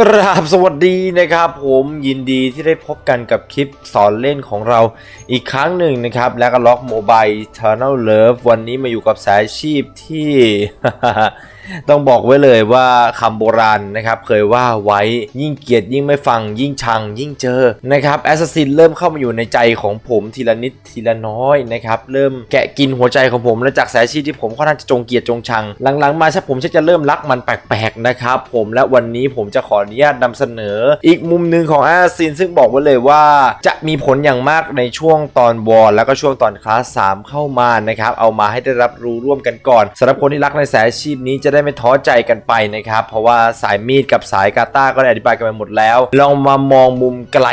กราบสวัสดีนะครับ ผมยินดีที่ได้พบกันกับคลิปสอนเล่นของเราอีกครั้งหนึ่งนะครับ และก็ล็อกโมบายเทอร์เนลเลิฟวันนี้มาอยู่กับสายชีพที่ ต้องบอกไว้เลยว่าคำโบราณนะครับเคยว่าไว้ยิ่งเกลียดยิ่งไม่ฟังยิ่งชังยิ่งเจอนะครับแอสซัสซินเริ่มเข้ามาอยู่ในใจของผมทีละนิดทีละน้อยนะครับเริ่มแกะกินหัวใจของผมและจากสายชีพที่ผมค่อนข้างจะจงเกลียดจงชัง หลังๆ มาชักผมชักจะเริ่มรักมันแปลกๆนะครับผมและวันนี้ผมจะขออนุญาตนำเสนอ อีกมุมหนึ่งของแอสซัสซินซึ่งบอกไว้เลยว่าจะมีผลอย่างมากในช่วงตอนวอลแล้วก็ช่วงตอนคลาส3เข้ามานะครับเอามาให้ได้รับรู้ร่วมกันก่อนสำหรับคนที่รักในสายชีพนี้จะได้ไม่ท้อใจกันไปนะครับ เพราะว่าสายมีดกับสายกาตาก็ได้อธิบายกันไปหมดแล้ว ลองมามองมุมไกล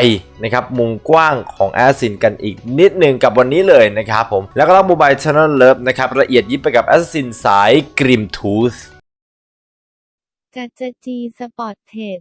นะครับมุมกว้างของแอสซินกันอีกนิดหนึ่งกับวันนี้เลยนะครับผมแล้วก็ต้องโมบายชาน l เลิฟนะครับละเอียดยิบไปกับแอสซินสายกริมทูธจัจจีสปอร์ตเทรด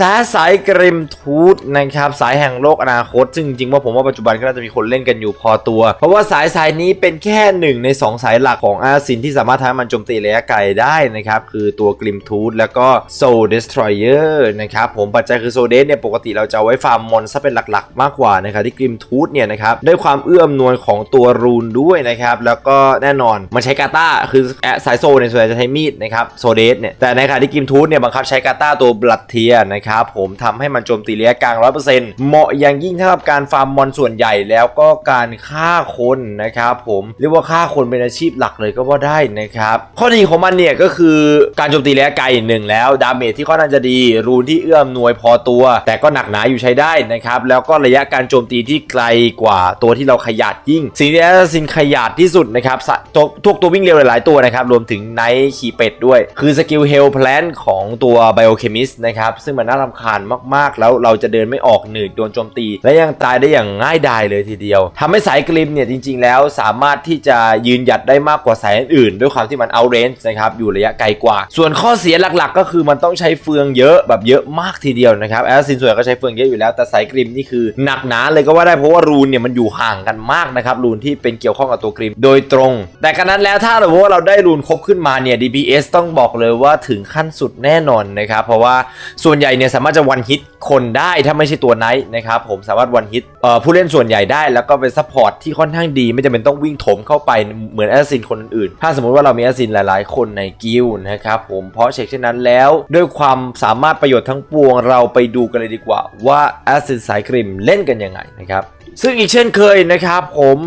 สายสายกริมทูธนะครับสายแห่งโลกอนาคต ซึ่งจริงๆว่าผมว่าปัจจุบันก็น่าจะมีคนเล่นกันอยู่พอตัว เพราะว่าสายสายนี้เป็นแค่หนึ่งใน 2 สายหลักของอาซินที่สามารถทำให้มันโจมตีระยะไกลได้นะครับ คือตัวกริมทูธแล้วก็โซเดสทรอยเออร์นะครับผมปัจจัยคือโซเดสเนี่ยปกติเราจะไว้ฟาร์มมอนซะเป็นหลักๆ มากกว่านะครับที่กริมทูธเนี่ยนะครับด้วยความเอื้อมนวยของตัวรูนด้วยนะครับแล้วก็แน่นอนมันใช้กาตาคือแอสายโซเนี่ยส่วนใหญ่จะใช้มีดนะครับโซเดสเนี่ยแต่ในขณะที่กริมทูธเนี่ยบังคับใช้กาตาตัวบลัดเทียนะะครับผมทำให้มันโจมตีระยะกลาง100%เปอร์เซ็นต์เหมาะอย่างยิ่งสำหรับการฟาร์มมอนส่วนใหญ่แล้วก็การฆ่าคนนะครับผมเรียกว่าฆ่าคนเป็นอาชีพหลักเลยก็ว่าได้นะครับข้อดีของมันเนี่ยก็คือการโจมตีระยะไกลหนึ่งแล้วดาเมจที่ค่อนข้างจะดีรูนที่เอื้อมหน่วยพอตัว แต่ก็หนักหนาอยู่ใช้ได้นะครับแล้วก็ระยะการโจมตีที่ไกลกว่าตัวที่เราขยัดยิ่ง สิ่งที่แอสซินขยัดที่สุดนะครับตัวทุกตัววิ่งเร็วหลายๆตัวนะครับรวมถึงไนท์ขี่เป็ดด้วย คือสกิลเฮลแพลนของตัวไบโอเคมิสนะครับซึ่งมันน่ารำคาญมากๆ แล้วเราจะเดินไม่ออกหนืดโดนโจมตี และยังตายได้อย่างง่ายดายเลยทีเดียวทำให้สายกริมเนี่ยจริง ๆ แล้วสามารถที่จะยืนหยัดได้มากกว่าสายอื่นๆด้วยความที่มันเอาเรนจ์นะครับอยู่ระยะไกลกว่า ส่วนข้อเสียหลักๆ ก็คือมันต้องใช้เฟืองเยอะแบบเยอะมากทีเดียวนะครับแอสซินส่วนก็ใช้เฟืองเยอะอยู่แล้วแต่สายกริมนี่คือหนักหนาเลยก็ว่าได้เพราะว่ารูนเนี่ยมันอยู่ห่างกันมากนะครับรูนที่เป็นเกี่ยวข้องกับตัวกริมโดยตรง แต่กันนั้นแล้วถ้าเราว่าเราได้รูนครบขึ้นมาเนี่ย DPS ต้องบอกเลยว่าถึงขั้นสุดแน่นอนนะครับเพราะว่าส่วนใหญ่เนี่ยสามารถจะวันฮิตคนได้ถ้าไม่ใช่ตัวไนท์นะครับผมสามารถวันฮิตผู้เล่นส่วนใหญ่ได้แล้วก็เป็นซัพพอร์ตที่ค่อนข้างดี ไม่จำเป็นต้องวิ่งถมเข้าไปเหมือนแอสซินคนอื่น ถ้าสมมุติว่าเรามีแอสซินหลาย ๆ คนในกิลนะครับผมเพราะเช็คเช่นนั้นแล้ว ด้วยความสามารถประโยชน์ทั้งปวงเราไปดูกันเลยดีกว่าว่าแอสซินสายกริมเล่นกันยังไงนะครับ ซึ่งอีกเช่นเคยนะครับผม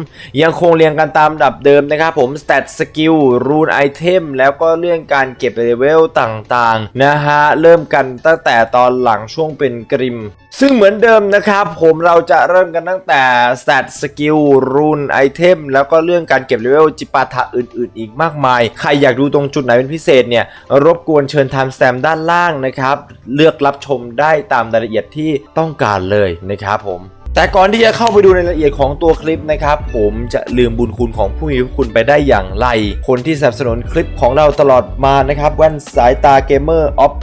ยังคงเรียงกันตามดับเดิมนะครับผม stat skill rune item แล้วก็เรื่องการเก็บเลเวลต่างๆนะฮะเริ่มกันตั้งแต่ตอนหลังช่วงเป็นกริม ซึ่งเหมือนเดิมนะครับผมเราจะเริ่มกันตั้งแต่ stat skill rune item แล้วก็เรื่องการเก็บเลเวลจิปาถะอื่นๆ อีกมากมาย ใครอยากดูตรงจุดไหนเป็นพิเศษเนี่ยรบกวนเชิญ time stamp ด้านล่างนะครับเลือกรับชมได้ตามรายละเอียดที่ต้องการเลยนะครับผม แต่ก่อนที่จะเข้าไปดูในรายละเอียดของตัวคลิปนะครับ ผมจะลืมบุญคุณของผู้มีพระคุณไปได้อย่างไร คนที่สนับสนุนคลิปของเราตลอดมานะครับแว่นสายตาเกมเมอร์ออฟ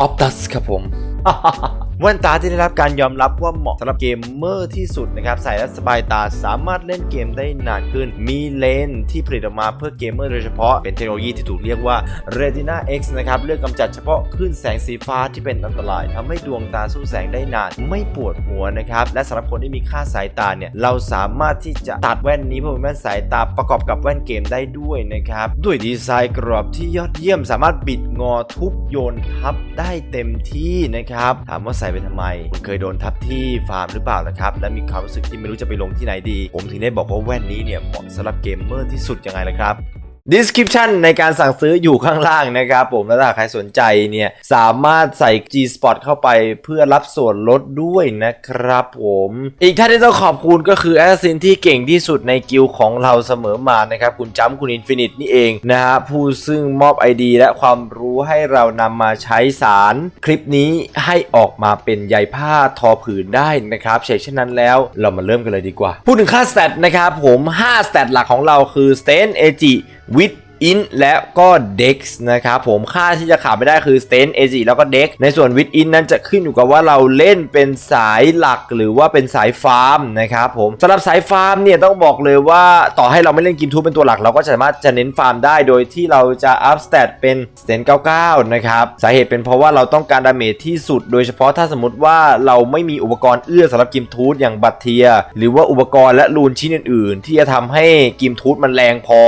ออฟตัสครับผม แว่นตาที่ได้รับการยอมรับว่าเหมาะสำหรับเกมเมอร์ที่สุดนะครับใส่แล้วสบายตาสามารถเล่นเกมได้นานขึ้น มีเลนที่ผลิตออกมาเพื่อเกมเมอร์โดยเฉพาะเป็นเทคโนโลยีที่ถูกเรียกว่า Retina X นะครับเลือกกำจัดเฉพาะคลื่นแสงสีฟ้าที่เป็นอันตรายทำให้ดวงตาสู้แสงได้นาน ไม่ปวดหัวนะครับและสำหรับคนที่มีค่าสายตาเนี่ยเราสามารถที่จะตัดแว่นนี้เพื่อเป็นแว่นสายตาประกอบกับแว่นเกมได้ด้วยนะครับด้วยดีไซน์กรอบที่ยอดเยี่ยม สามารถบิดงอทุบโยนทับได้เต็มที่นะครับถามว่าใส่ไปทำไมคุณเคยโดนทับที่ฟาร์มหรือเปล่านะครับ และมีความรู้สึกที่ไม่รู้จะไปลงที่ไหนดี ผมถึงได้บอกว่าแว่นนี้เนี่ยเหมาะสำหรับเกมเมอร์ที่สุดยังไงล่ะครับ description ในการสั่งซื้ออยู่ข้างล่างนะครับผมแล้วถ้าใครสนใจเนี่ยสามารถใส่ G Spot เข้าไปเพื่อรับส่วนลดด้วยนะครับผม อีกท่านที่ต้องขอบคุณก็คือแอสซินที่เก่งที่สุดในกิลของเราเสมอมานะครับ คุณจ้ำคุณอินฟินิตนี่เองนะฮะผู้ซึ่งมอบ ID และความรู้ให้เรานำมาใช้สารคลิปนี้ให้ออกมาเป็นใยผ้าทอผืนได้นะครับเช่นนั้นแล้วเรามาเริ่มกันเลยดีกว่า พูดถึงค่าสเตตนะครับผม5สเตตหลักของเราคือ Stain AG with อิ with นและก็เด็กนะครับผมค่าที่จะขาดไม่ได้คือสเตนเอจิแล้วก็เด็กในส่วนวิดอินนั้นจะขึ้นอยู่กับว่าเราเล่นเป็นสายหลักหรือว่าเป็นสายฟาร์มนะครับผมสำหรับสายฟาร์มเนี่ยต้องบอกเลยว่าต่อให้เราไม่เล่นกิมทูเป็นตัวหลัก เราก็สามารถจะเน้นฟาร์มได้โดยที่เราจะอัพสเตตเป็นสเตน99 นะครับสาเหตุเป็นเพราะว่าเราต้องการดาเมจที่สุด โดยเฉพาะถ้าสมมติว่าเราไม่มีอุปกรณ์เอื้อสำหรับกิมทูธอย่างบัตเทีย หรือว่าอุปกรณ์และรูนชิ้นอื่น ๆ ที่จะทำให้กิมทูธมันแรงพอ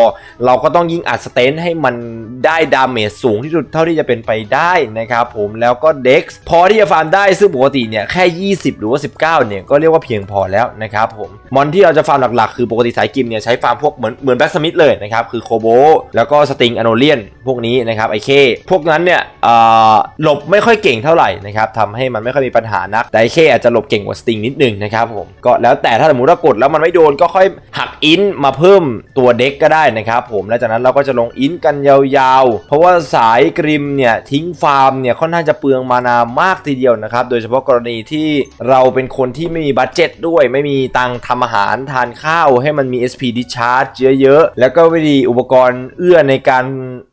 เราก็ต้องยิ่งอัดสเตนให้มันได้ดาเมจสูงที่สุดเท่าที่จะเป็นไปได้นะครับผมแล้วก็เด็กพอที่จะฟาร์มได้ซึ่งปกติเนี่ยแค่ 20 หรือว่า 19 เนี่ยก็เรียกว่าเพียงพอแล้วนะครับผมมอนที่เราจะฟาร์มหลักๆ คือปกติสายกิมเนี่ยใช้ฟาร์มพวกเหมือนเหมือนแบ็กสมิธเลยนะครับคือโคโบแล้วก็สติงอโนเลียนพวกนี้นะครับไอเคพวกนั้นเนี่ยเอ่อหลบไม่ค่อยเก่งเท่าไหร่นะครับทำให้มันไม่ค่อยมีปัญหานักแต่ไอเคอาจจะหลบเก่งกว่าสติงนิดนึงนะครับผมก็แล้วแต่ถ้าสมมติว่ากดแล้วมันไม่โดนก็ค่อยหักอินมาเพิ่มตัวเด็กก็ได้นะครับผมแล้วจากนั้นเราก็จะลงอินกันยาวๆ เพราะว่าสายกริมเนี่ยทิ้งฟาร์มเนี่ยค่อนข้างจะเปลืองมานามากทีเดียวนะครับ โดยเฉพาะกรณีที่เราเป็นคนที่ไม่มีบัตเจ็ตด้วย ไม่มีตังทำอาหารทานข้าวให้มันมี SP discharge เยอะๆ แล้วก็ไม่ดีอุปกรณ์เอื้อในการ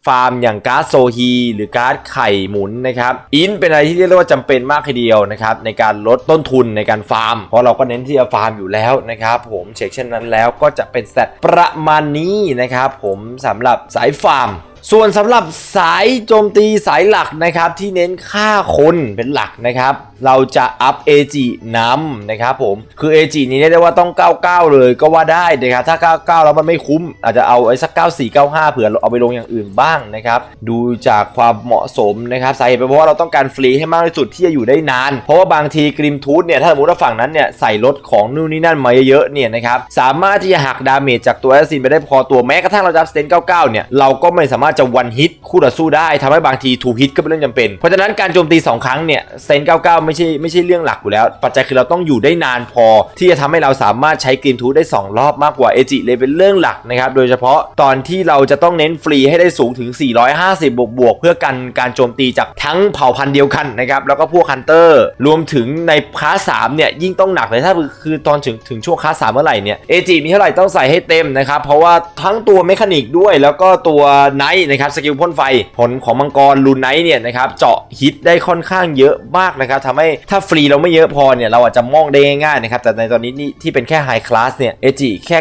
ฟาร์มอย่างการ์ดโซฮีหรือการ์ดไข่หมุนนะครับอินเป็นอะไรที่เรียกได้ว่าจำเป็นมากทีเดียวนะครับในการลดต้นทุนในการฟาร์ม เพราะเราก็เน้นที่จะฟาร์มอยู่แล้วนะครับผมเช็คเช่นนั้นแล้วก็จะเป็นสเตตประมาณนี้นะครับผมสำหรับสายฟาร์ม ส่วนสำหรับสายโจมตีสายหลักนะครับที่เน้นฆ่าคนเป็นหลักนะครับ เราจะอัพ AG นำนะครับผมคือ AG นี้เรียกได้ว่าต้อง 99 เลยก็ว่าได้นะครับถ้า 99 แล้วมันไม่คุ้ม อาจจะเอาไอ้สัก 94 95 เผื่อเอาไปลงอย่างอื่นบ้างนะครับดูจากความเหมาะสมนะครับสาเหตุเป็นเพราะว่าเราต้องการฟรีให้มากที่สุดที่จะอยู่ได้นาน เพราะว่าบางทีกริมทูธเนี่ยถ้าสมมติว่าฝั่งนั้นเนี่ยใส่รถของนู่นนี่นั่นมาเยอะๆเนี่ยนะครับสามารถที่จะหักดาเมจจากตัวแอสซินไปได้พอตัวแม้กระทั่งเราจะสเตน99 เนี่ยเราก็ไม่สามารถจะวันฮิตคู่ต่อสู้ได้ทำให้บางทีทูฮิตก็เป็นเรื่องจำเป็น เพราะฉะนั้นการโจมตี 2 ครั้งเนี่ยเตน99 ไม่ใช่ไม่ใช่เรื่องหลักอยู่แล้ว ปัจจัยคือเราต้องอยู่ได้นานพอ ที่จะทำให้เราสามารถใช้กรีนทูได้ 2 รอบมากกว่าเอจิเลยเป็นเรื่องหลักนะครับโดยเฉพาะตอนที่เราจะต้องเน้นฟรีให้ได้สูงถึง 450 บวกบวกเพื่อกันการโจมตีจากทั้งเผ่าพันธุ์เดียวกันนะครับแล้วก็พวกฮันเตอร์ รวมถึงในคลาส3เนี่ยยิ่งต้องหนักเลยถ้าคือตอนถึงถึงช่วงคลาส3เมื่อไหร่เนี่ยเอจิมีเท่าไหร่ต้องใส่ให้เต็มนะครับเพราะว่าทั้งตัวเมคานิกด้วยแล้วก็ตัวไนท์นะครับสกิลพ่นไฟผลของมังกรลูนไนท์เนี่ยนะครับเจาะฮิตได้ค่อนข้างเยอะมากนะครับทำให้ถ้าฟรีเราไม่เยอะพอเนี่ยเราอาจจะมองได้ง่ายๆนะครับแต่ในตอนนี้นี่ที่เป็นแค่ไฮคลาสเนี่ยเอจิแค่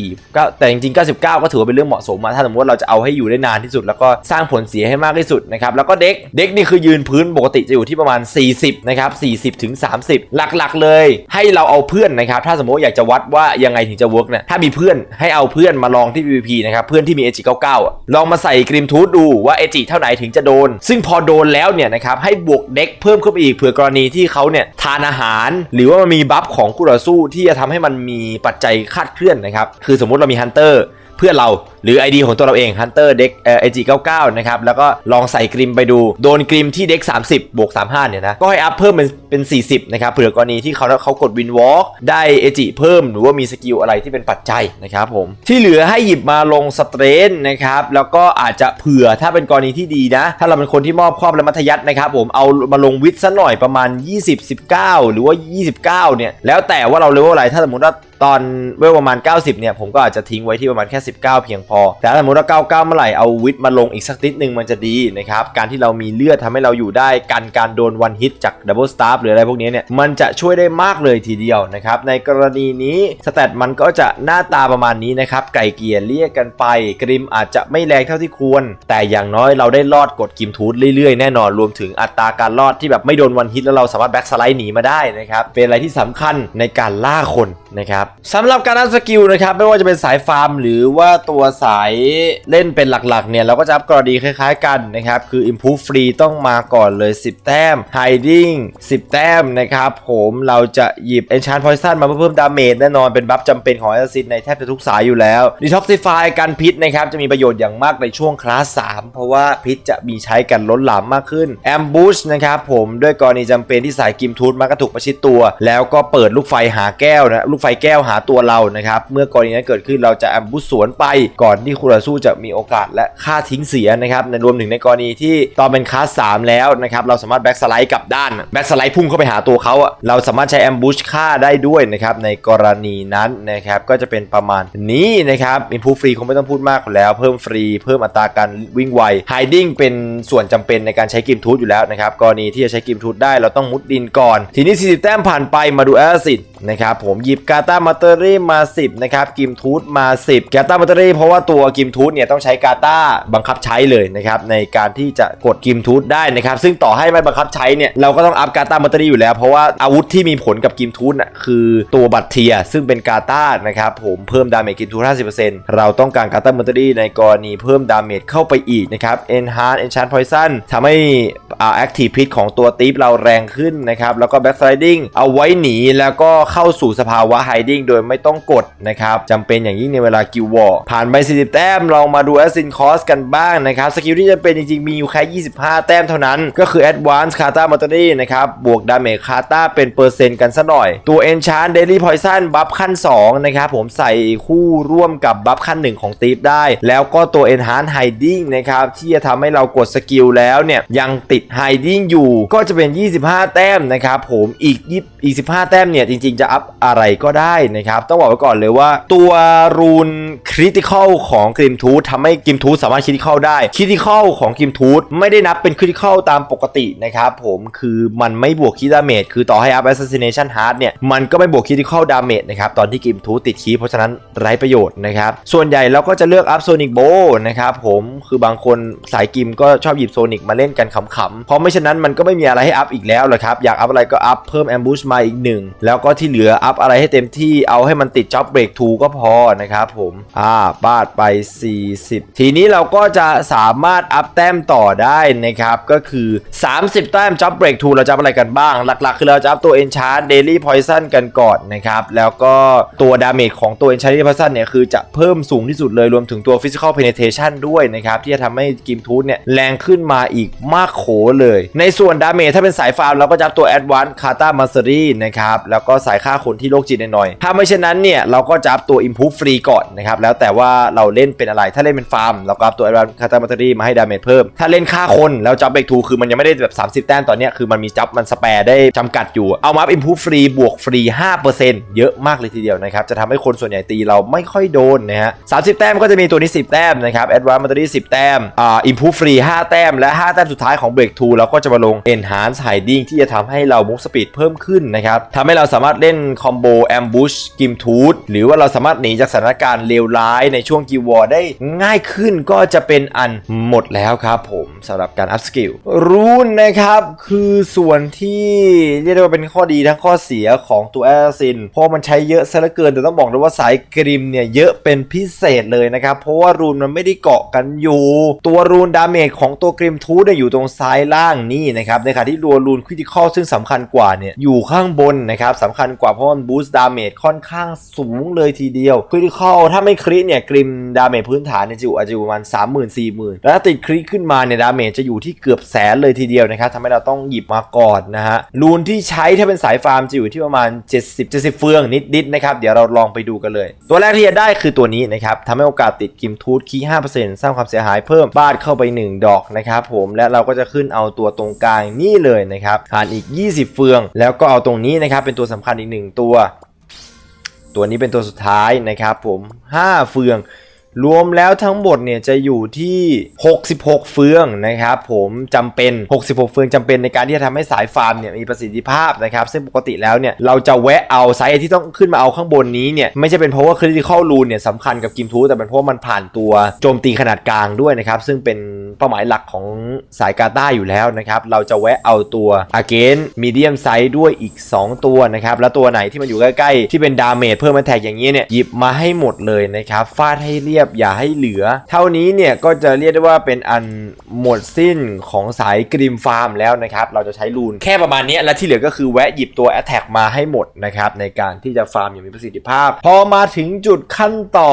94ก็แต่จริงๆ 99 ก็ถือว่าเป็นเรื่องเหมาะสมอะถ้าสมมติว่าเราจะเอาให้อยู่ได้นานที่สุด แล้วก็สร้างผลเสียให้มากที่สุดนะครับแล้วก็เด็กเด็กนี่คือยืนพื้นปกติจะอยู่ที่ประมาณ 40นะครับ40ถึง30 หลักๆ เลย ให้เราเอาเพื่อนนะครับถ้าสมมติว่าอยากจะวัดว่ายังไงถึงจะเวิร์กเนี่ยถ้ามีเพื่อนให้เอาเพื่อนมาลองที่ PVP นะครับเพื่อนที่มี AG 99 ลองมาใส่กริมทูธดูว่าเอจิเท่าไหนถึงจะโดน ซึ่งพอโดนแล้วเนี่ยนะครับให้บวกเด็กเพิ่มเข้าไปอีกเผื่อกรณีที่เขาเนี่ยทานอาหาร หรือว่ามันมีบัฟของคู่ต่อสู้ที่จะทำให้มันมีปัจจัยคาดเคลื่อนนะครับคือสมมติเรามีฮันเตอร์เพื่อนเรา หรือ ID ของตัวเราเอง Hunter เด็กเอ่อ AG 99นะครับ แล้วก็ลองใส่กริมไปดู โดนกริมที่เด็ก30 บวก 35 เนี่ยนะ ก็ให้อัพเพิ่มเป็นเป็น 40 นะครับ เผื่อกรณีที่เขาเขากดวินวอล์กได้ AG เพิ่มหรือว่ามีสกิลอะไรที่เป็นปัจจัยนะครับผม ที่เหลือให้หยิบมาลงสเตรนนะครับ แล้วก็อาจจะเผื่อถ้าเป็นกรณีที่ดีนะ ถ้าเราเป็นคนที่มอบครอบและมัธยัตินะครับผมเอามาลงวิทย์ซะหน่อยประมาณ 20 19 หรือว่า 29 เนี่ย แล้วแต่ว่าเราเลเวลอะไรถ้าสมมติว่าตอนเวลประมาณ 90 เนี่ยผมก็อาจจะทิ้งไว้ที่ประมาณแค่ 19 เพียงพอ แต่ถ้าสมมติว่า99เมื่อไหร่เอาวิทมาลงอีกสักนิดนึงมันจะดีนะครับ การที่เรามีเลือดทำให้เราอยู่ได้กันการโดนวันฮิตจากดับเบิลสตาร์หรืออะไรพวกนี้เนี่ยมันจะช่วยได้มากเลยทีเดียวนะครับ ในกรณีนี้สแตทมันก็จะหน้าตาประมาณนี้นะครับ ไก่เกลียเรียกกันไป กริมอาจจะไม่แรงเท่าที่ควร แต่อย่างน้อยเราได้รอดกดกิมทูธเรื่อยๆแน่นอนรวมถึงอัตราการรอดที่แบบไม่โดนวันฮิตแล้วเราสามารถแบ็กสไลด์หนีมาได้นะครับเป็นอะไรที่สำคัญในการล่าคนนะครับสำหรับการอัพสกิลนะครับไม่ว่าจะเป็นสายฟาร์ม หรือว่าตัวสายเล่นเป็นหลักๆเนี่ยเราก็จะอัพกรณีคล้ายๆกันนะครับ คือ Improve Free ต้องมาก่อนเลย 10 แต้ม Hiding 10 แต้มนะครับผมเราจะหยิบ Enchant Poison มาเพื่อเพิ่มดาเมจแน่นอนเป็นบัฟจำเป็นของ Assassin ในแทบจะทุกสายอยู่แล้ว Detoxify กันพิษนะครับจะมีประโยชน์อย่างมากในช่วงคลาส 3 เพราะว่าพิษจะมีใช้กันล้นหลามมากขึ้น Ambush นะครับผมด้วยกรณีจำเป็นที่สายกิมทูธมักกระถูกประชิดตัว แล้วก็เปิดลูกไฟหาแก้วนะลูกไฟแก้วหาตัวเรานะครับเมื่อกรณีนั้นเกิดขึ้นเราจะ Ambush สวนไปก่อนอนที่คู่ต่อสู้จะมีโอกาสและค่าทิ้งเสียนะครับในรวมถึงในกรณีที่ตอนเป็นคลาส3แล้วนะครับเราสามารถแบ็กสไลด์กลับด้านแบ็กสไลด์พุ่งเข้าไปหาตัวเขาเราสามารถใช้แอมบูชฆ่าได้ด้วยนะครับในกรณีนั้นนะครับก็จะเป็นประมาณนี้นะครับอินพูฟรีคงไม่ต้องพูดมากแล้ว เพิ่มฟรีเพิ่มอัตราการวิ่งไวไฮดิ้งเป็นส่วนจำเป็นในการใช้กิมทูตอยู่แล้วนะครับกรณีที่จะใช้กิมทูตได้เราต้องมุดดินก่อน ทีนี้ 40 แต้มผ่านไปมาดูแอสซิด นะครับผมหยิบกาตามาเตอรี่มา 10 นะครับ กิมทูตมา 10 กาตามาเตอรี่เพราะว่าตัวกิมทูตเนี่ยต้องใช้กาตาบังคับใช้เลยนะครับในการที่จะกดกิมทูตได้นะครับ ซึ่งต่อให้ไม่บังคับใช้เนี่ยเราก็ต้องอัพกาตามาเตอรี่อยู่แล้ว เพราะว่าอาวุธที่มีผลกับกิมทูตน่ะคือตัวบัตเทีย ซึ่งเป็นกาตานะครับผมเพิ่มดาเมจกิมทูต50%เราต้องการกาตามาเตอรี่ในกรณีเพิ่มดาเมจเข้าไปอีกนะครับ Enhance Enchant Poison ทำให้อ่า Active Hit ของตัวตีฟเราแรงขึ้นนะครับแล้วก็ Backsliding เอาไว้หนีแล้วก็เข้าสู่สภาวะ Hiding โดยไม่ต้องกดนะครับจำเป็นอย่างยิ่งในเวลากิววอร์ผ่านไป 40 แต้มเรามาดู Assin Cost กันบ้างนะครับสกิลที่จะเป็นจริงๆ มีอยู่แค่ 25 แต้มเท่านั้น ก็คือ Advanced Kata m a t e r y นะครับบวก Damage Kata เป็นเปอร์เซ็นต์กันซะหน่อย ตัว Enchant Daily Poison บัฟขั้น 2 นะครับ ผมใส่คู่ร่วมกับบัฟขั้น 1 ของตีฟได้ แล้วก็ตัว Enhance Hiding นะครับที่จะทำให้เรากดสกิลแล้วเนี่ยยังติด Hiding อยู่ก็จะเป็น 25 แต้มนะครับผมอีก20อีก15แต้มเนี่ยจริงๆจะอัพอะไรก็ได้นะครับ ต้องบอกไว้ก่อนเลยว่า ตัวรูนคริติคอลของกิมทูธทำให้กิมทูธสามารถคริติคอลได้คริติคอลของกิมทูธไม่ได้นับเป็นคริติคอลตามปกตินะครับผมคือมันไม่บวกคิดดาเมจคือต่อให้อัพ assassination heart เนี่ยมันก็ไม่บวกคริติคอลดาเมจนะครับตอนที่กิมทูธติดคีเพราะฉะนั้นไร้ประโยชน์นะครับส่วนใหญ่เราก็จะเลือกอัพโซนิกโบนะครับผมคือบางคนสายกิมก็ชอบหยิบโซนิกมาเล่นกันขำๆเพราะไม่ฉะนั้นมันก็ไม่มีอะไรให้อัพอีกแล้วแหละครับอยากอัพอะไรก็อัพเพิ่มแอมบูชมาอีกหนึ่งแล้วก็ที่เหลืออัพอะไรให้เต็มที่เอาให้มันติดจ็อบเบรกทูก็พอนะครับผมอ่าบาดไป 40 ทีนี้เราก็จะสามารถอัพแต้มต่อได้นะครับ ก็คือ 30 แต้มจ็อบเบรกทูเราจะอัพอะไรกันบ้าง หลักๆ คือเราจะอัพตัว Enchant Daily Poison กันก่อนนะครับ แล้วก็ตัวดาเมจของตัว Enchant Daily Poison เนี่ย คือจะเพิ่มสูงที่สุดเลยรวมถึงตัว Physical Penetration ด้วยนะครับ ที่จะทำให้กิมทูธเนี่ย แรงขึ้นมาอีกมากโขเลย ในส่วนดาเมจถ้าเป็นสายฟาร์มเราก็จะอัพตัว Advanced Kata Mastery นะครับแล้วก็สายฆ่าคนที่โรคจิตหน่อยๆถ้าไม่เช่นนั้นเนี่ยเราก็จะอัพตัว Improve ฟรีก่อนนะครับแล้วแต่ว่าเราเล่นเป็นอะไรถ้าเล่นเป็นฟาร์มเราก็อัพตัว Advanced Kata Mastery มาให้ดาเมจเพิ่ม ถ้าเล่นฆ่าคนแล้วจับเบรกทูคือมันยังไม่ได้แบบ 30 แต้มตอนนี้คือมันมีจับมันสแปร์ได้จำกัดอยู่เอามาอัพ Improve ฟรีบวกฟรี 5%เยอะมากเลยทีเดียวนะครับจะทำให้คนส่วนใหญ่ตีเราไม่ค่อยโดนนะฮะ30แต้มก็จะมีตัวนี้ 10 แต้มนะครับ Advanced Mastery 10 แต้มอ่า Improve ฟรี 5 แต้มและ 5 แต้มสุดท้ายของ Break 2เราก็จะมาลง Enhance Hiding ที่จะทำให้เรา Move Speed เพิ่มขึ้นนะครับทำให้เราสามารถเล่นคอมโบ Ambush กิมทูธหรือว่าเราสามารถหนีจากสถานการณ์เลวร้ายในช่วงกิววอร์ได้ง่ายขึ้นก็จะเป็นอันหมดแล้วครับผมสำหรับการอัพสกิลรูนนะครับคือส่วนที่เรียกได้ว่าเป็นข้อดีทั้งข้อเสียของตัวแอสซินเพราะมันใช้เยอะซะเหลือเกิน แต่ต้องบอกเลยว่าสายกริมเนี่ยเยอะเป็นพิเศษเลยนะครับ เพราะว่ารูนมันไม่ได้เกาะกันอยู่ ตัวรูนดาเมจของตัวกริมทูธเนี่ยอยู่ตรงซ้ายล่างนี่นะครับในขณะที่รัวรูนคริติคอลซึ่งสำคัญกว่าเนี่ยอยู่ข้างบนนะครับสำคัญกว่าเพราะมันบูสต์ดาเมจค่อนข้างสูงเลยทีเดียวคริติคอลถ้าไม่คริเนี่ยกริม ดาเมจพื้นฐานเนี่ยจะอยู่อาจจะอยู่ประมาณ 3 0 0 0 0 4 0,000แล้วถ้าติดคริขึ้นมาเนี่ยดาเมจจะอยู่ที่เกือบแสนเลยทีเดียวนะครับทำให้เราต้องหยิบมาก่อนนะฮะรูนที่ใช้ถ้าเป็นสายฟาร์มจะอยู่ที่ประมาณ 70 70 เฟืองนิดๆนะครับเดี๋ยวเราลองไปดูกันเลย ตัวแรกที่จะได้คือตัวนี้นะครับทำให้โอกาสติดกิมทูธคีย์5%สร้างความเสียหายเพิ่มบาดเข้าไป 1 ดอกนะครับผมและเราก็จะขึ้นเอาตัวตรงกลางนี่เลยนะครับหารอีก 20 เฟือง แล้วก็เอาตรงนี้นะครับเป็นตัวสำคัญอีกหนึ่งตัว ตัวนี้เป็นตัวสุดท้ายนะครับผม 5 เฟือง รวมแล้วทั้งหมดเนี่ยจะอยู่ที่ 66 เฟืองนะครับผมจำเป็น 66 เฟืองจำเป็นในการที่จะทำให้สายฟาร์มเนี่ยมีประสิทธิภาพนะครับ ซึ่งปกติแล้วเนี่ยเราจะแวะเอาไซส์ที่ต้องขึ้นมาเอาข้างบนนี้เนี่ยไม่ใช่เป็นเพราะว่าคริติคอลรูนเนี่ยสำคัญกับกิมทูแต่เป็นเพราะามันผ่านตัวโจมตีขนาดกลางด้วยนะครับ ซึ่งเป็นเป้าหมายหลักของสายกาต้าอยู่แล้วนะครับ เราจะแวะเอาตัวอาเกนมีเดียมไซส์ด้วยอีก 2 ตัวนะครับ แล้วตัวไหนที่มันอยู่ใกล้ๆที่เป็นดาเมจเพิ่มมาแท็กอย่างนี้เนี่ยหยิบมาให้หมดเลยนะครับฟาดให้เรียบอย่าให้เหลือ เท่านี้เนี่ยก็จะเรียกได้ว่าเป็นอันหมดสิ้นของสายกริมฟาร์มแล้วนะครับ เราจะใช้รูนแค่ประมาณนี้และที่เหลือก็คือแวะหยิบตัวแอตแทกมาให้หมดนะครับในการที่จะฟาร์มอย่างมีประสิทธิภาพ พอมาถึงจุดขั้นต่อ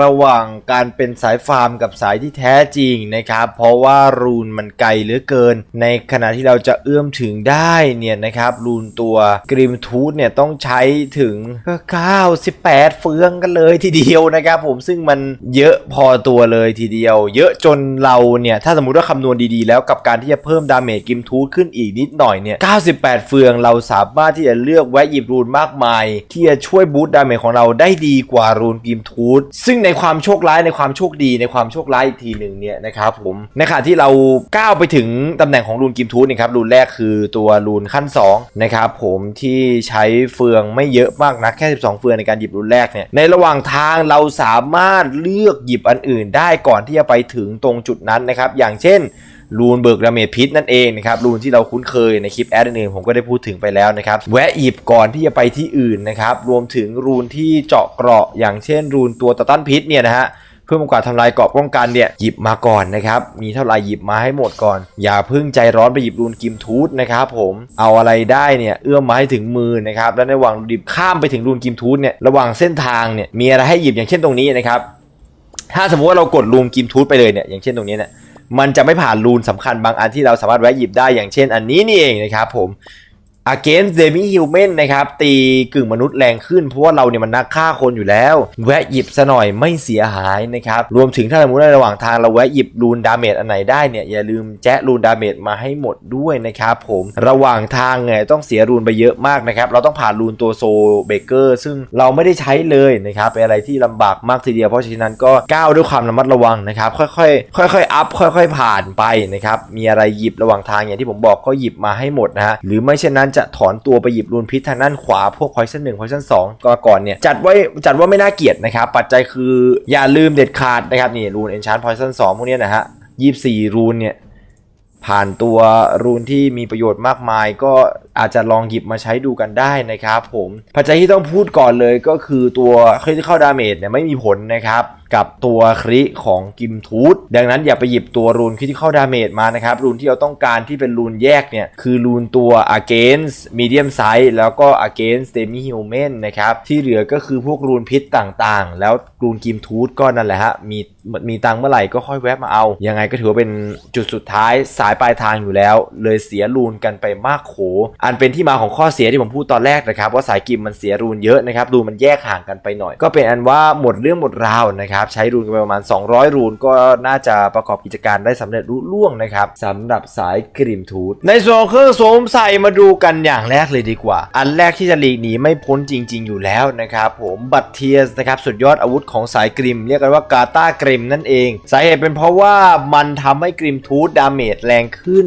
ระหว่างการเป็นสายฟาร์มกับสายที่แท้จริงนะครับ เพราะว่ารูนมันไกลเหลือเกิน ในขณะที่เราจะเอื้อมถึงได้เนี่ยนะครับรูนตัวกริมทูธเนี่ยต้องใช้ถึง 98 เฟืองกันเลยทีเดียวนะครับผมซึ่งมันเยอะพอตัวเลยทีเดียว เยอะจนเราเนี่ย ถ้าสมมติว่าคำนวณดีๆ แล้วกับการที่จะเพิ่มดาเมจกิมทูธขึ้นอีกนิดหน่อยเนี่ย 98 เฟืองเราสามารถที่จะเลือกแวะหยิบรูนมากมาย ที่จะช่วยบูตดาเมจของเราได้ดีกว่ารูนกิมทูธซึ่งในความโชคร้ายในความโชคดีในความโชคร้ายอีกทีหนึ่งเนี่ยนะครับผมในขณะที่เราก้าวไปถึงตำแหน่งของรูนกิมทูธเนี่ยครับรูนแรกคือตัวรูนขั้น2นะครับผมที่ใช้เฟืองไม่เยอะมากนักแค่ 12 เฟืองในการหยิบรูนแรกเนี่ยในระหว่างทางเราสามารถเลืลือกหยิบอันอื่นได้ก่อนที่จะไปถึงตรงจุดนั้นนะครับ อย่างเช่นรูนเบิกดาเมจพิษนั่นเองนะครับรูนที่เราคุ้นเคยในคลิปแอดอื่นๆผมก็ได้พูดถึงไปแล้วนะครับ แวะหยิบก่อนที่จะไปที่อื่นนะครับ รวมถึงรูนที่เจาะเกราะ อย่างเช่น รูนตัวต่อต้านพิษเนี่ยนะฮะเพื่อป้องกันทำลายเกราะป้องกันเนี่ยหยิบมาก่อนนะครับ มีเท่าไรหยิบมาให้หมดก่อน อย่าพิ่งใจร้อนไปหยิบรูนกิมทูธนะครับผมเอาอะไรได้เนี่ยเอื้อมมาให้ถึงมือนะครับ แล้วในระหว่างดิบข้ามไปถึงรูนกิมทูธเนี่ยระหว่างเส้นทางเนี่ยมีอะไรให้หยิบอย่างเช่นตรงนี้นะครับ ถ้าสมมติว่าเรากดรูมกิมทูธไปเลยเนี่ยอย่างเช่นตรงนี้เนี่ยมันจะไม่ผ่านรูนสำคัญบางอันที่เราสามารถแวะหยิบได้อย่างเช่น อันนี้นี่เองนะครับผม against demi human นะครับ ตีกึ่งมนุษย์แรงขึ้น เพราะว่าเราเนี่ยมันนักฆ่าคนอยู่แล้ว แวะหยิบซะหน่อยไม่เสียหายนะครับ รวมถึงถ้าสมมติในระหว่างทางเราแวะหยิบรูนดาเมจอันไหนได้เนี่ย อย่าลืมแจ้รูนดาเมจมาให้หมดด้วยนะครับผมระหว่างทางเนี่ยต้องเสียรูนไปเยอะมากนะครับ เราต้องผ่านรูนตัวโซเบเกอร์ซึ่งเราไม่ได้ใช้เลยนะครับเป็นอะไรที่ลำบากมากทีเดียวเพราะฉะนั้นก็ก้าวด้วยความระมัดระวังนะครับค่อยๆค่อยๆอัพค่อย ๆ ผ่านไปนะครับมีอะไรหยิบระหว่างทางอย่างที่ผมบอกก็หยิบมาให้หมดนะฮะหรือไม่เช่นนั้นจะถอนตัวไปหยิบรูนพิษทางด้านขวาพวกพอยชั่นหนึ่งพอยชั่นสองก็ก่อนเนี่ยจัดไว้จัดว่าไม่น่าเกลียดนะครับ ปัจจัยคืออย่าลืมเด็ดขาดนะครับนี่รูนเอนชานพอยชั่นสองพวกเนี้ยนะฮะยี่สี่รูนเนี่ยผ่านตัวรูนที่มีประโยชน์มากมายก็อาจจะลองหยิบมาใช้ดูกันได้นะครับผมปัจจัยที่ต้องพูดก่อนเลยก็คือตัวคริติคอลดาเมจเนี่ยไม่มีผลนะครับกับตัวคริของกิมทูธดังนั้นอย่าไปหยิบตัวรูนคริติคอลดาเมจมานะครับ รูนที่เราต้องการที่เป็นรูนแยกเนี่ย คือรูนตัว against medium size แล้วก็ against demi human นะครับ ที่เหลือก็คือพวกรูนพิษต่างๆ แล้วรูนกิมทูธก็นั่นแหละฮะ มีมีตังเมื่อไหร่ก็ค่อยแวะมาเอา ยังไงก็ถือว่าเป็นจุดสุดท้ายสายปลายทางอยู่แล้ว เลยเสียรูนกันไปมากโขอันเป็นที่มาของข้อเสียที่ผมพูดตอนแรกนะครับว่าสายกิมมันเสียรูนเยอะนะครับรูนมันแยกห่างกันไปหน่อย ก็เป็นอันว่าหมดเรื่องหมดราวนะครับใช้รูนกันไปประมาณ 200 รูนก็น่าจะประกอบกิจการได้สำเร็จรุ่ล่วงนะครับสำหรับสายกริมทูธในส่วนเครื่องสวมใส่มาดูกันอย่างแรกเลยดีกว่า อันแรกที่จะหลีกหนีไม่พ้นจริง ๆ อยู่แล้วนะครับผมบัตเทียสนะครับสุดยอดอาวุธของสายกริม เรียกกันว่ากาตากริมนั่นเอง สาเหตุเป็นเพราะว่ามันทำให้กริมทูธดาเมจแรงขึ้น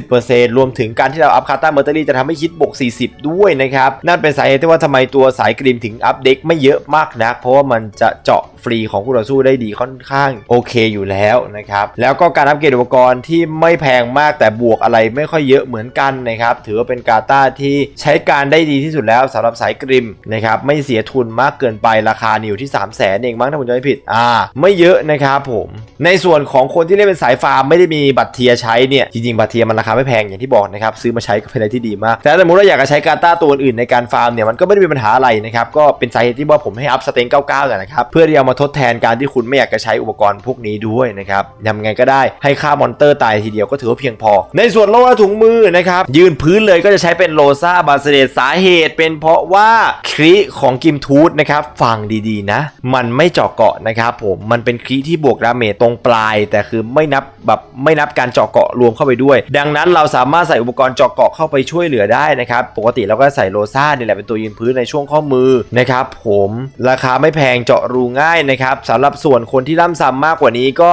50%รวมถึงการที่เราอัพคาตาเมอร์เตอรี่จะทำให้คิดบวก 40 ด้วยนะครับ นั่นเป็นสาเหตุที่ว่าทำไมตัวสายกรีมถึงอัพเด็กไม่เยอะมากนะ เพราะว่ามันจะเจาะฟรีของคู่ต่อสู้ได้ดีค่อนข้างโอเคอยู่แล้วนะครับ แล้วก็การอัปเกรดอุปกรณ์ที่ไม่แพงมากแต่บวกอะไรไม่ค่อยเยอะเหมือนกันนะครับ ถือว่าเป็นกาตาที่ใช้การได้ดีที่สุดแล้วสำหรับสายกริมนะครับไม่เสียทุนมากเกินไปราคาอยู่ที่3 0 0แสนเองมั้งถ้าผมจำไม่ผิดอ่าไม่เยอะนะครับผมในส่วนของคนที่เล่นเป็นสายฟาร์มไม่ได้มีบัตรเทียใช้เนี่ยจริงๆบัตรเทียมันราคาไม่แพงอย่างที่บอกนะครับซื้อมาใช้ก็เป็นอะไรที่ดีมาก แต่ถ้าสมมติว่าอยากจะใช้กาตาตัวอื่นในการฟาร์มเนี่ยมันก็ไม่ได้มีปัญหาอะไรนะครับก็เป็นสาเหตุที่ว่าผมให้อัพสเตน99นะครับเพื่อที่เอามาทดแทนการที่คุณไม่อยากจะใช้อุปกรณ์พวกนี้ด้วยนะครับทำไงก็ได้ให้ค่ามอนเตอร์ตายทีเดียวก็ถือว่าเพียงพอ ในส่วนโล่ถุงมือนะครับยืนพื้นเลยก็จะใช้เป็นโลซาบาสเดสสาเหตุ เป็นเพราะว่าคริของกิมทูธนะครับฟังดีๆนะ มันไม่เจาะเกาะนะครับผมมันเป็นคริที่บวกดาเมจตรงปลาย แต่คือไม่นับแบบไม่นับการเจาะเกาะรวมเข้าไปด้วย ดังนั้นเราสามารถใส่อุปกรณ์เจาะเกาะเข้าไปช่วยเหลือได้นะครับปกติเราก็ใส่โลซานี่แหละเป็นตัวยืนพื้นในช่วงข้อมือนะครับผมราคาไม่แพงเจาะรูง่ายนะครับสำหรับส่วนคนที่ล่ำซ้ำมากกว่านี้ก็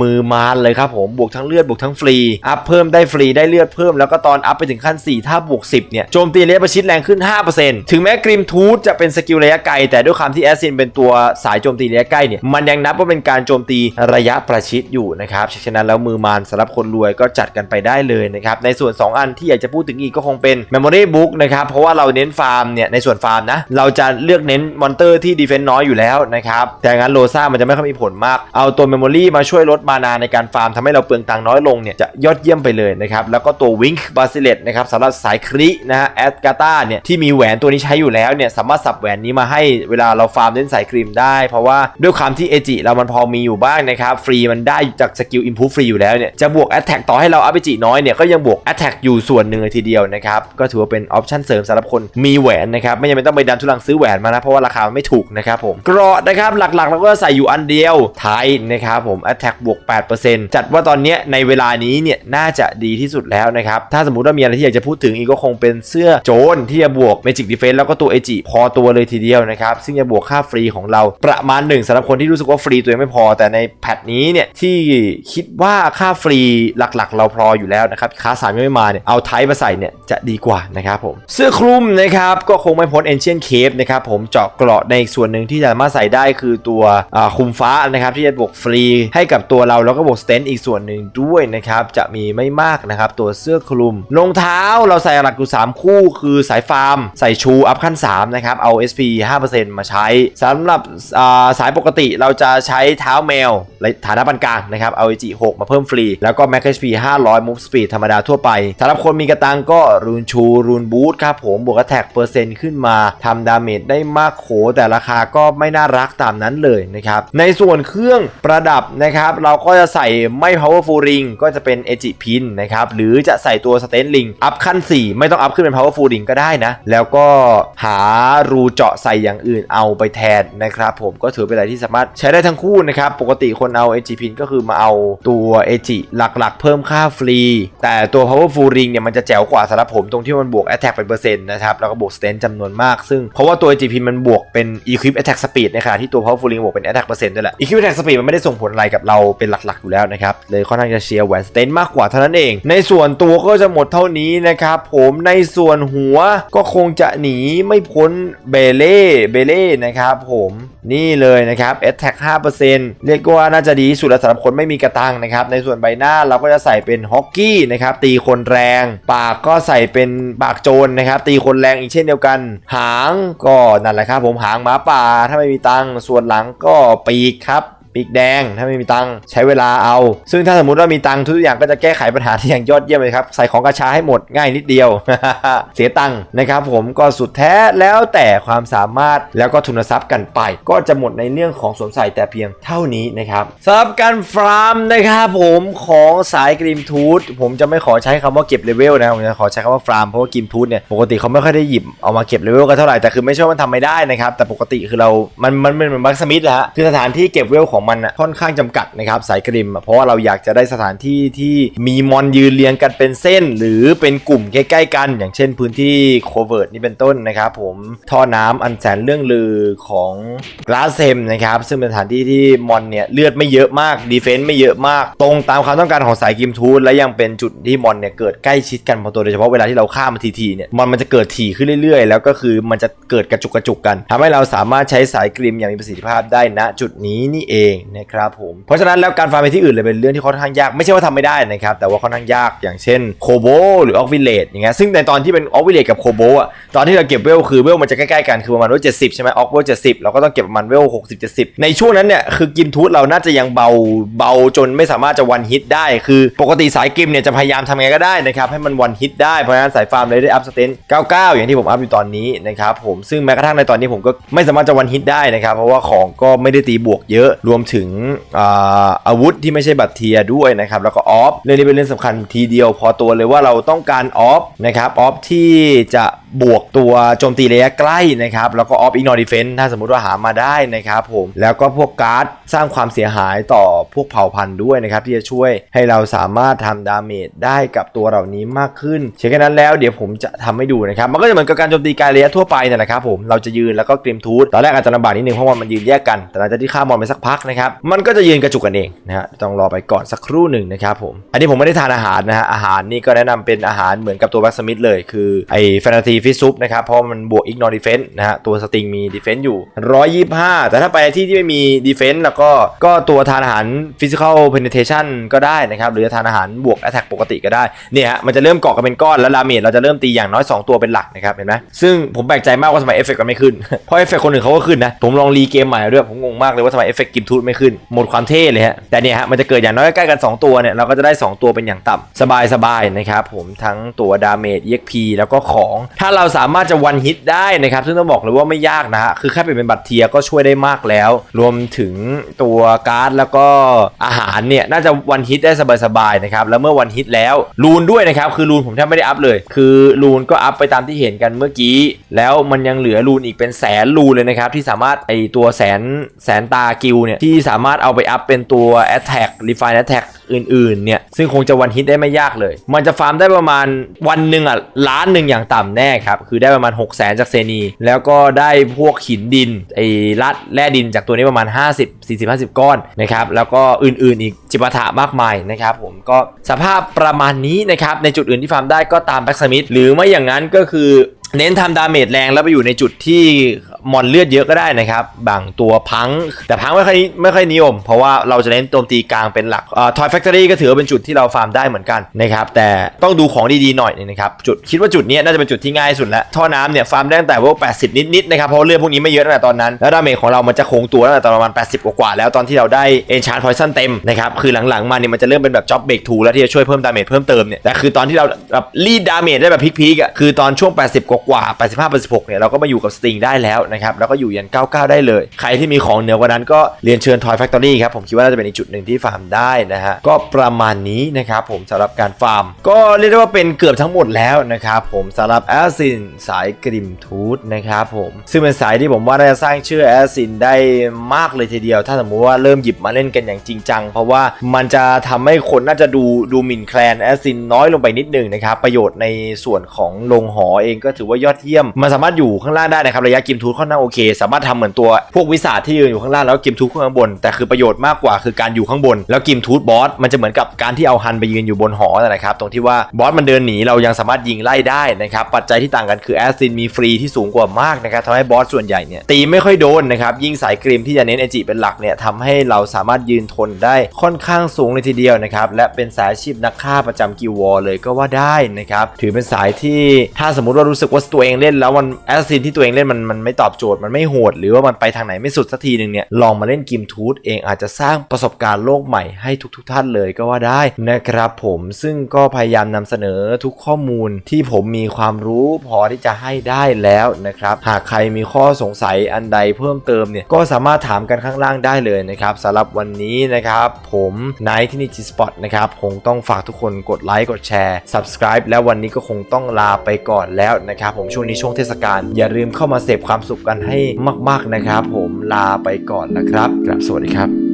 มือมานเลยครับผมบวกทั้งเลือดบวกทั้งฟรีอัพเพิ่มได้ฟรีได้เลือดเพิ่มแล้วก็ตอนอัพไปถึงขั้น 4 ถ้าบวก 10 เนี่ยโจมตีระยะประชิดแรงขึ้น 5%ถึงแม้กริมทูธจะเป็นสกิลระยะไกล แต่ด้วยความที่แอสซินเป็นตัวสายโจมตีระยะใกล้เนี่ยมันยังนับว่าเป็นการโจมตีระยะประชิดอยู่นะครับฉะนั้นแล้วมือมานสำหรับคนรวยก็จัดกันไปได้เลยนะครับในส่วน 2 อันที่อยากจะพูดถึงอีกก็คงเป็น Memory Book นะครับเพราะว่าเราเน้นฟาร์มเนี่ยในส่วนฟาร์มนะเราจะเลือกเน้นมอนเตอร์ที่ดีเฟนต์น้อยอยู่แล้วนะครับแต่งั้นโลซ่ามันจะไม่ค่อยมีผลมากเอาตัว Memory มาช่วยลดดมานาในการฟาร์มทำให้เราเปลืองตังค์น้อยลงเนี่ยจะยอดเยี่ยมไปเลยนะครับแล้วก็ตัววิงค์บาซิเลตนะครับสำหรับสายครินะฮะแอดกาตาเนี่ยที่มีแหวนตัวนี้ใช้อยู่แล้วเนี่ยสามารถสับแหวนนี้มาให้เวลาเราฟาร์มเล่นสายครีมได้ เพราะว่าด้วยความที่เอจิเรามันพอมีอยู่บ้างนะครับฟรีมันได้จากสกิลอิมพูฟรีอยู่แล้วเนี่ยจะบวกแอตแทกต่อให้เราอัพเอจิน้อยเนี่ยก็ยังบวกแอตแทกอยู่ส่วนหนึ่งเลยทีเดียวนะครับก็ถือว่าเป็นออปชั่นเสริมสำหรับคนมีแหวนนะครับไม่จำเป็นต้องไปดันทุลังซื้อแหวนมานะเพราะว่าราคามันไม่ถูกนะครับผมเกราะนะครับหลักๆเราก็ใส่อยู่อันเดียวไทยนะครับผม Attack บวก8%จัดว่าตอนนี้ในเวลานี้เนี่ยน่าจะดีที่สุดแล้วนะครับ ถ้าสมมุติว่ามีอะไรที่อยากจะพูดถึงอีกก็คงเป็นเสื้อโจนที่จะบวก Magic Defense แล้วก็ตัวเอจิพอตัวเลยทีเดียวนะครับ ซึ่งจะบวกค่าฟรีของเราประมาณหนึ่งสำหรับคนที่รู้สึกว่าฟรีตัวเองไม่พอ แต่ในแพทนี้เนี่ยที่คิดว่าค่าฟรีหลักๆ เราพออยู่แล้วนะครับค่าสามยังไม่มาเนี่ยเอาไทยมาใส่เนี่ยจะดีกว่านะครับผมเสื้อคลุมนะครับก็คงไม่พ้น Ancient Cape นะครับผมเจาะเกราะในส่วนหนึ่งที่จะมาใส่ได้คือตัวคุมฟ้านะครับที่จะบวกฟรีให้กับตัวเราแล้วก็บวกสเตนอีกส่วนหนึ่งด้วยนะครับจะมีไม่มากนะครับตัวเสื้อคลุมรองเท้าเราใส่หลักอยู่ 3 คู่ คือสายฟาร์ม ใส่ชูอัพขั้น3นะครับเอา SP 5%มาใช้สำหรับาสายปกติเราจะใช้เท้าแมวในฐานะปานกลางนะครับเอา AG 6มาเพิ่มฟรี แล้วก็ Max HP 500 Move Speed ธรรมดาทั่วไปสำหรับคนมีกระตังก็รูนชูรูนบูทครับผมบวกแท็กเปอร์เซ็นต์ขึ้นมาทำดาเมจได้มากโขแต่ราคาก็ไม่น่ารักตามนั้นเลยนะครับในส่วนเครื่องประดับนะครับเราก็จะใส่ไม่ powerful ring ก็จะเป็น e g i pin นะครับ หรือจะใส่ตัว stand ring อัพขั้น 4 ไม่ต้องอัพขึ้นเป็น powerful ring ก็ได้นะ แล้วก็หารูเจาะใส่อย่างอื่นเอาไปแทนนะครับผมก็ถือเป็นอะไรที่สามารถใช้ได้ทั้งคู่นะครับ ปกติคนเอา e g pin ก็คือมาเอาตัว e g หลักๆ เพิ่มค่าฟรี แต่ตัว powerful ring เนี่ยมันจะแจ๋วกว่าสำหรับผมตรงที่มันบวก attack เป็นเปอร์เซ็นต์นะครับแล้วก็บวก stand จำนวนมาก ซึ่งเพราะว่าตัว e g pin มันบวกเป็น equip attack speed ในขณะที่ตัว powerful ring บวกเป็น attack เปอร์เซ็นต์ด้วยแหละ equip attack speed มันไม่ได้ส่งผลอะไรกับเราเป็นหลักๆอยู่แล้วนะครับ เลยค่อนข้างจะเชียร์แหวน stand มากกว่าเท่านั้นเอง ในส่วนตัวก็จะหมดเท่านี้นะครับผมในส่วนหัวก็คงจะหนีไม่พ้นเบเล่เบเล่นะครับผมนี่เลยนะครับ attack 5%เรียกว่าน่าจะดีสุดแล้วสำหรับคนไม่มีกระตังนะครับ ในส่วนใบหน้าเราก็จะใส่เป็นฮอกกี้นะครับ ตีคนแรง ปากก็ใส่เป็นปากโจรนะครับ ตีคนแรงอีกเช่นเดียวกัน หางก็นั่นแหละครับผมหางหมาป่าถ้าไม่มีตังส่วนหลังก็ปีกครับ ปีกแดง ถ้าไม่มีตังค์ใช้เวลาเอา ซึ่งถ้าสมมติว่ามีตังค์ทุกอย่างก็จะแก้ไขปัญหาที่อย่างยอดเยี่ยมเลยครับ ใส่ของกระชาให้หมดง่ายนิดเดียว เสียตังค์นะครับผมก็สุดแท้แล้วแต่ความสามารถแล้วก็ทุนทรัพย์กันไป ก็จะหมดในเรื่องของสวมใส่แต่เพียงเท่านี้นะครับสำหรับการฟาร์มนะครับผมของสายกรีมทูธผมจะไม่ขอใช้คำว่าเก็บเลเวลนะผมจะขอใช้คำว่าฟาร์มเพราะว่ากรีมทูธเนี่ยปกติเขาไม่ค่อยได้หยิบเอามาเก็บเลเวลกันเท่าไหร่แต่คือไม่ใช่ว่ามันทำไม่ได้นะครับแต่ปกติคือเรามันมันเหมือนบัคสมิธแหละฮะคือสถานที่เก็บเวลของมันอะค่อนข้างจำกัดนะครับสายกริม เพราะว่าเราอยากจะได้สถานที่ที่มีมอนยืนเรียงกันเป็นเส้น หรือเป็นกลุ่มใกล้ๆกัน อย่างเช่นพื้นที่โคเวิร์ดนี่เป็นต้นนะครับผมท่อน้ำอันแสนเรื่องลือของกราเซมนะครับซึ่งเป็นสถานที่ที่มอนเนี่ยเลือดไม่เยอะมากดีเฟนซ์ไม่เยอะมาก ตรงตามความต้องการของสายกิมทูธและยังเป็นจุดที่มอนเนี่ยเกิดใกล้ชิดกันพอตัวโดยเฉพาะเวลาที่เราฆ่ามันทีๆเนี่ยมอนมันจะเกิดถี่ขึ้นเรื่อยๆ แล้วก็คือมันจะเกิดกระจุกกระจุกกันทำให้เราสามารถใช้สายกริมอย่างมีประสิทธิภาพได้ณจุดนี้นี่เองนะครับผมเพราะฉะนั้นแล้วการฟาร์มไปที่อื่นเลยเป็นเรื่องที่ค่อนข้างยากไม่ใช่ว่าทำไม่ได้นะครับแต่ว่าค่อนข้างยากอย่างเช่นโคโบหรือออกวิเลตอย่างเงี้ยซึ่งในตอนที่เป็นออกวิเลตกับโคโบอะตอนที่เราเก็บเวลคือเวลมันจะใกล้ๆกันคือประมาณเวลเจ็ดสิบใช่ไหมออกเวลเจ็ดสิบเราก็ต้องเก็บประมาณเวลหกสิบเจ็ดสิบในช่วงนั้นเนี่ยคือกิมทูธเราน่าจะยังเบาเบาจนไม่สามารถจะวันฮิตได้ คือปกติสายกิมเนี่ยจะพยายามทำไงก็ได้นะครับให้มันวันฮิตได้เพราะฉะนั้นสายฟาร์มเลยได้อัพสเตน99 อย่างที่ผมอัพอยู่ตอนนี้นะครับผมซึ่งแม้กระทั่งในตอนนี้ผมก็ไม่สามารถจะวันฮิตได้นะครับเพราะว่าของก็ไม่ได้ตีบวกเยอะรวมถึงอาวุธที่ไม่ใช่บัตรเทียด้วยนะครับ แล้วก็ออฟเรื่องนี้เป็นเรื่องสำคัญทีเดียวพอตัวเลยว่าเราต้องการออฟนะครับออฟที่จะบวกตัวโจมตีระยะใกล้นะครับ แล้วก็ออฟอิกนอร์ดิเฟนถ้าสมมติว่าหามาได้นะครับผมแล้วก็พวกการ์ดสร้างความเสียหายต่อพวกเผ่าพันธุ์ด้วยนะครับ ที่จะช่วยให้เราสามารถทำดาเมจได้กับตัวเหล่านี้มากขึ้นเช่นนั้นแล้วเดี๋ยวผมจะทำให้ดูนะครับ มันก็จะเหมือนกับการโจมตีกายระยะทั่วไปนั่นแหละครับผมเราจะยืนแล้วก็กริมทูธตอนแรกอาจจะลำบากนิดนึงเพราะว่ามันยืนแยกกันแต่หลังจากที่ฆ่ามอนไปสักพักนะครับมันก็จะยืนกระจุกกันเองนะฮะต้องรอไปก่อนสักครู่หนึ่งนะครับผมอันนี้ผมไม่ได้ทานอาหารนะฮะอาหารนี่ก็แนะนำเป็นอาหารเหมือนกับตัวแบ็กสมิธเลยคือไอ้แฟนตาซีฟิซุปนะครับเพราะมันบวกอิกนอร์ดิเฟนต์นะฮะตัวสติงมีดิเฟนต์อยู่ 125 แต่ถ้าไปที่ที่ไม่มีดิเฟนต์แล้วก็ก็ตัวทานอาหารฟิสิกอลเพนเทชันก็ได้นะครับหรือจะทานอาหารบวกแอตแทกปกติก็ได้เนี่ยฮะมันจะเริ่มเกาะกันเป็นก้อนแล้วดาเมจเราจะเริ่มตีอย่างน้อย 2 ตัวเป็นหลักนะครับเห็นไหมซึ่งผมแปลกใจมากว่าทำไมเอฟเฟกต์มันไม่ขึ้นเพราะเอฟเฟกต์คนอื่นเขาก็ขึ้นนะผมลองรีเกมใหม่ด้วยผมงงมากเลยว่าทำไมเอฟเฟกต์กิมทูทูตไม่ขึ้น หมดความเท่เลยฮะ แต่เนี่ยฮะ มันจะเกิดอย่างน้อยใกล้กัน 2 ตัวเนี่ย เราก็จะได้ 2 ตัวเป็นอย่างต่ำสบายๆนะครับผมทั้งตัวดาเมจ EXP แล้วก็ของ ถ้าเราสามารถจะวันฮิตได้นะครับ ซึ่งต้องบอกเลยว่าไม่ยากนะฮะ คือแค่เปลี่ยนเป็นบัตรเทียก็ช่วยได้มากแล้ว รวมถึงตัวการ์ดแล้วก็อาหารเนี่ยน่าจะวันฮิตได้สบายๆนะครับ แล้วเมื่อวันฮิตแล้วรูนด้วยนะครับ คือรูนผมแทบไม่ได้อัพเลย คือรูนก็อัพไปตามที่เห็นกันเมื่อกี้ แล้วมันยังเหลือรูนอีกเป็นแสนรูนเลยนะครับที่สามารถไอตัวแสนแสนตากิลเนี่ยทที่สามารถเอาไปอัพเป็นตัว Attack Refine Attack อื่นๆ เนี่ย ซึ่งคงจะวันฮิตได้ไม่ยากเลย มันจะฟาร์มได้ประมาณวันหนึ่งอะล้านหนึ่งอย่างต่ำแน่ครับ คือได้ประมาณ 6 0แสนจากเซนี แล้วก็ได้พวกหินดิน ไอ้ลัดแร่ดินจากตัวนี้ประมาณ 50 40 50 ก้อนนะครับ แล้วก็อื่นๆ อีกจิปาถะมากมายนะครับผมก็สภาพประมาณนี้นะครับ ในจุดอื่นที่ฟาร์มได้ก็ตามแบ็กสมิธหรือไม่อย่างนั้นก็คือ เน้นทำดาเมจแรงแล้วไปอยู่ในจุดที่มอนเลือดเยอะก็ได้นะครับ บางตัวพัง แต่พังไม่ค่อยไม่ค่อยนิยม เพราะว่าเราจะเน้นโจมตีกลางเป็นหลักทอยแฟคทอรี่ก็ถือเป็นจุดที่เราฟาร์มได้เหมือนกันนะครับ แต่ต้องดูของดีๆหน่อยนึงนะครับ จุดคิดว่าจุดนี้น่าจะเป็นจุดที่ง่ายสุดแล้ว ท่อน้ำเนี่ยฟาร์มได้ตั้งแต่พวก80 นิดๆนะครับเพราะเลือดพวกนี้ไม่เยอะตั้งแต่ตอนนั้น แล้วดาเมจของเรามันจะคงตัวตั้งแต่ตอนประมาณ 80 กว่าแล้วตอนที่เราได้เอนชาร์พอยซันเต็มนะครับคือหลังๆมาเนี่ยมันจะเริ่มเป็นแบบจ็อบเบรกทูแล้วที่จะช่วยเพิ่มดาเมจเพิ่มเติมเนี่ยแต่คือตอนที่เราแบบรีดดาเมจได้แบบพีคๆอะคือตอนช่วง 80กว่าๆ85 86เนี่ยเราก็มาอยู่กับสติงได้แล้วนะครับแล้วก็อยู่ยัน 99 ได้เลย ใครที่มีของเหนือกว่านั้นก็เรียนเชิญทอยแฟคทอรี่ครับผมคิดว่าน่าจะเป็นอีกจุดหนึ่งที่ฟาร์มได้นะฮะก็ประมาณนี้นะครับผมสำหรับการฟาร์ม ก็เรียกได้ว่าเป็นเกือบทั้งหมดแล้วนะครับผมสำหรับแอสซินสายกริมทูธนะครับผมซึ่งเป็นสายที่ผมว่าน่าจะสร้างชื่อแอสซินได้มากเลยทีเดียว ถ้าสมมติว่าเริ่มหยิบมาเล่นกันอย่างจริงจัง เพราะว่ามันจะทำให้คนน่าจะดูดูหมิ่นแคลนแอสซินน้อยลงไปนิดหนึงนะครับประโยชน์ในส่วนของลงหอเองก็ถือว่ายอดเยี่ยม มันสามารถอยู่ข้างล่างได้นะครับระยะกิมทูธค่อนข้างโอเค สามารถทำเหมือนตัวพวกวิสาที่ยืนอยู่ข้างล่างแล้วกิมทูธขึ้นข้างบน แต่คือประโยชน์มากกว่าคือการอยู่ข้างบน แล้วกิมทูธบอสมันจะเหมือนกับการที่เอาฮันไปยืนอยู่บนหอนั่นะครับตรงที่ว่าบอสมันเดินหนีเรายังสามารถยิงไล่ได้นะครับปัจจัยที่ต่างกันคือแอสซินมีฟรีที่สูงกว่ามากนะครับทำให้บอสส่วนใหญ่เนี่ยตีไม่ค่อยโดนนะครับยิ่งสายกริมที่จะเน้นเอจิเป็นหลักเนี่ยทำให้เราสามารถยืนทนได้ค่อนข้างสูงเลยทีเดียวนะครับและเป็นสายอาชีพนักฆ่าประจำกิลวอเลยก็ว่าได้นะครับถือเป็นสายที่ถ้าสมมติว่ารู้สึกว่าตัวเองเล่นแล้วมันแอสซินที่ตัวเองเล่นมันมันไม่ตอบโจทย์มันไม่โหด หรือว่ามันไปทางไหนไม่สุดสักทีหนึ่งเนี่ยลองมาเล่นกิมทูธเองอาจจะสร้างประสบการณ์โลกใหม่ให้ทุกทท่านเลยก็ว่าได้นะครับผมซึ่งก็พยายามนำเสนอทุกข้อมูลที่ผมมีความรู้พอที่จะให้ได้แล้วนะครับหากใครมีข้อสงสัยอันใดเพิ่มเติมเนี่ยก็สามารถถามกันข้างล่างได้เลยนะครับสำหรับวันนี้นะครับผมไนายที่นี่จีสปอตนะครับคงต้องฝากทุกคนกดไลค์กดแชร์ subscribe แล้ววันนี้ก็คงต้องลาไปก่อนแล้วนะครับผมช่วงนี้ช่วงเทศกาลอย่าลืมเข้ามาเสพความสุขกันให้มาก ๆนะครับ ผมลาไปก่อนนะครับครับสวัสดีครับ